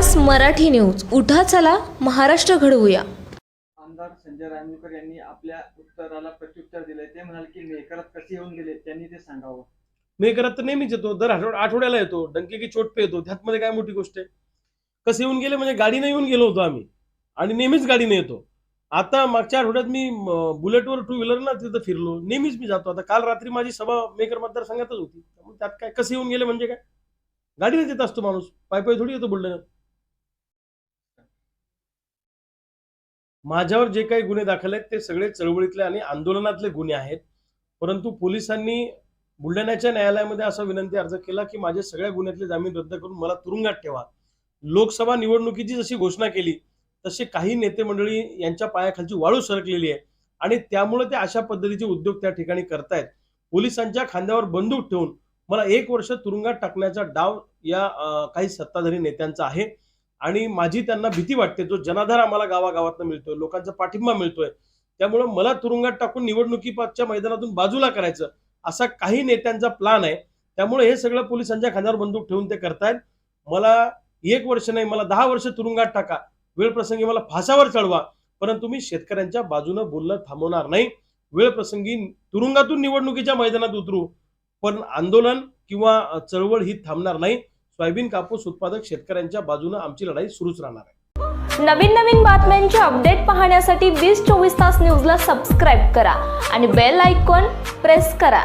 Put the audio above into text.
तास मराठी न्यूज. उठा चला महाराष्ट्र घडवूया. आमदार संजय रायमुलकर यांनी आपल्या उत्तराला प्रत्युत्तर दिले ते म्हणाले की मेकरात कसे येऊन गेले त्यांनी ते सांगावं. मी करत तर नेहमीच येतो. दर आठवड आठवड्याला येतो. डंके की चोट पे येतो. त्यात मध्ये काय मोठी गोष्ट आहे? कसं येऊन गेले म्हणजे गाडीने येऊन गेलो होतो आम्ही. आणि नेहमीच गाडीने येतो. आता मागच्या आठवड्यात मी म, बुलेटवर टू व्हीलरना तिथं फिरलो. नेहमीच मी जातो. आता काल रात्री माझी सभा मेकर मतदारसंघातच होती. त्यामुळे त्यात काय कसं येऊन गेले म्हणजे काय? गाडीनेच येत असतो माणूस. पाय पाय थोडी येतो बुलढाण्यात. माझ्यावर जे काही गुन्हे दाखल आहेत ते सगळे चळवळीतले आणि आंदोलनातले गुन्हे आहेत. परंतु पोलिसांनी बुलढाण्याच्या न्यायालयामध्ये असा विनंती अर्ज केला की माझ्या सगळ्या गुन्ह्यातले जामीन रद्द करून मला तुरुंगात ठेवा. लोकसभा निवडणुकीची जशी घोषणा केली तसे काही नेते मंडळी यांच्या पायाखालची वाळू सरकलेली आहे आणि त्यामुळे ते अशा पद्धतीचे उद्योग त्या ठिकाणी करतायत. पोलिसांच्या खांद्यावर बंदूक ठेवून मला एक वर्ष तुरुंगात टाकण्याचा डाव या काही सत्ताधारी नेत्यांचा आहे. आणि माझी त्यांना भीती वाटते. जो जनाधार आम्हाला गावागावातनं मिळतोय लोकांचा पाठिंबा मिळतोय त्यामुळे मला तुरुंगात टाकून निवडणुकीच्या मैदानातून बाजूला करायचं असा काही नेत्यांचा प्लान आहे. त्यामुळे हे सगळं पोलिसांच्या खांद्यावर बंदूक ठेवून ते करतायत. मला एक वर्ष नाही मला दहा वर्ष तुरुंगात टाका. वेळ प्रसंगी मला फासावर चढवा. परंतु मी शेतकऱ्यांच्या बाजूनं बोलणं थांबवणार नाही. वेळ प्रसंगी तुरुंगातून निवडणुकीच्या मैदानात उतरू. पण आंदोलन किंवा चळवळ ही थांबणार नाही. सोयाबीन कापूस उत्पादक शेतकऱ्यांच्या बाजूनं आमची लढाई सुरूच राहणार आहे. नवीन नवीन बातम्यांचे अपडेट पाहण्यासाठी वीस चोवीस तास न्यूजला सबस्क्राईब करा आणि बेल आयकॉन प्रेस करा.